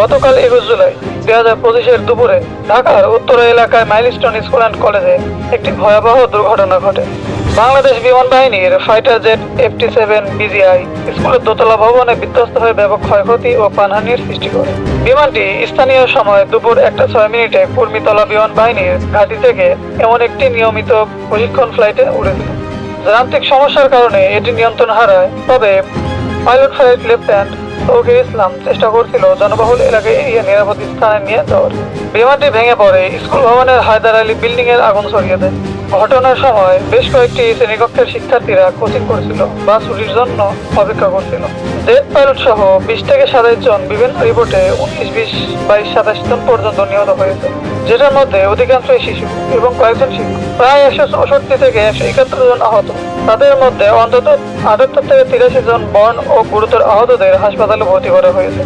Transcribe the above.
গতকাল একুশ জুলাই দুই হাজার পঁচিশের দুপুরে ঢাকার উত্তর এলাকায় মাইলস্টোন স্কুল অ্যান্ড কলেজে একটি ভয়াবহ দুর্ঘটনা ঘটে। বাংলাদেশ বিমান বাহিনীর fighter jet FT seven BGI স্কুলের দোতলা ভবনে বিধ্বস্ত হয়ে ব্যাপক ক্ষয়ক্ষতি ও প্রাণহানির সৃষ্টি করে। বিমানটি স্থানীয় সময় দুপুর একটা ছয় মিনিটে কুর্মিতলা বিমান বাহিনীর ঘাঁটি থেকে এমন একটি নিয়মিত প্রশিক্ষণ ফ্লাইটে উড়েছিল। যান্ত্রিক সমস্যার কারণে এটি নিয়ন্ত্রণ হারায়, তবে pilot flight lieutenant Tauqir Islam চেষ্টা করছিল জনবহুল এলাকায় এরিয়া নিরাপদ স্থানে নিয়ে যাওয়ার। বিমানটি ভেঙে পড়ে। স্কুল ভবনের হায়দার আলী বিল্ডিং এর আগুন ছড়িয়ে দেয়। ঘটনার সময় বেশ কয়েকটি শ্রেণীকক্ষের শিক্ষার্থীরা কোচিং করছিল বা ছুটির জন্য অপেক্ষা করছিল। জেট পাইলট সহ বিশ থেকে সাতাইশ জন বিভিন্ন রিপোর্টে উনিশ, বিশ, বাইশ, সাতাশ জন পর্যন্ত নিহত হয়েছে, যেটার মধ্যে অধিকাংশই শিশু এবং কয়েকজন শিক্ষক। প্রায় একশো চৌষট্টি থেকে একশো একাত্তর জন আহত। তাদের মধ্যে অন্তত আটাত্তর থেকে তিরাশি জন বর্ণ ও গুরুতর আহতদের হাসপাতালে ভর্তি করা হয়েছে।